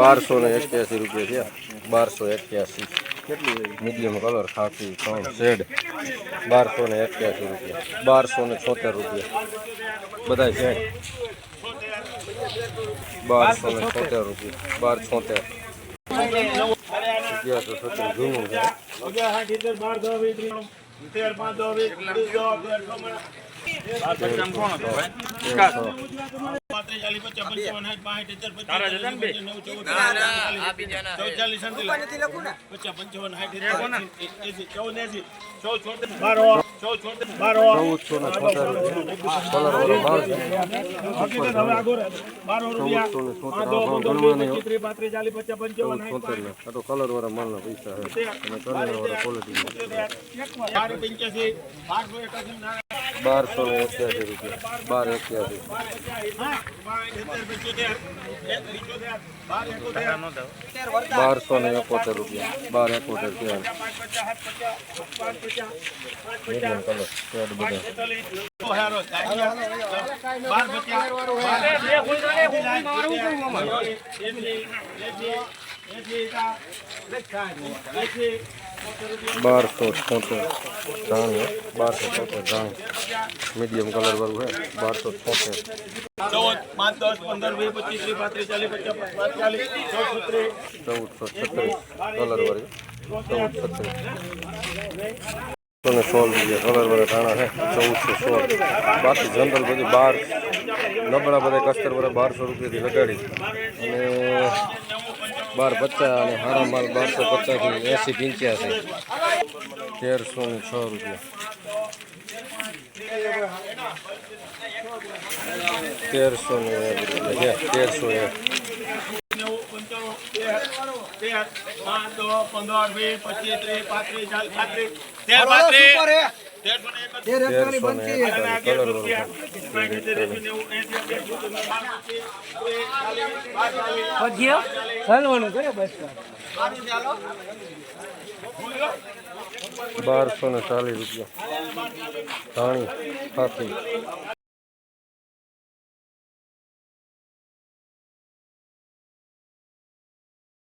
બારસો ને એક્યાસી રૂપિયા છે બારસો એક્યાસી. મીડિયમ કલર, ખાકી, ત્રણ શેડ. બારસો ને એક્યાસી રૂપિયા. બારસો ને છોતેર રૂપિયા. બધા છે બારસો ને છોતેર રૂપિયા. બાર છોતેર. અગિયારસો છોતેર જૂનું છે. કલર વાળા માલ ના પૈસા અને કલર વાળા ક્વોલિટી બારસો ને એક્યાસી રૂપિયા. બાર એક્યાસી. બારસો ને એકોતેર રૂપિયા. બાર એકોતેર છે મીડિયમ કલર બારસો છોતેર જાણી બારસો છોતેર જાણી મીડિયમ કલર વાળું છે બારસો છોતેર. ચૌદસો છત્રીસ કલર વાળી ચૌદ છત્રીસ ને સોળ રૂપિયા કલર વાળા ધાણા છે, ચૌદસો સોળ. બાકી જનરલ બધી બાર, નબળા બધા કસ્તર વાળા બારસો રૂપિયાથી લગાડી. અને બાર પચાસ અને હારા માલ બારસો પચાસથી એંસી પંચ્યાસી તેરસો ને છ રૂપિયા. તેરસો ને એક રૂપિયા. તેરસો એક. તેર પાંચ દસ પંદર ચાલીસ બારસો ને ચાલીસ રૂપિયા. ધાણી ખાખી.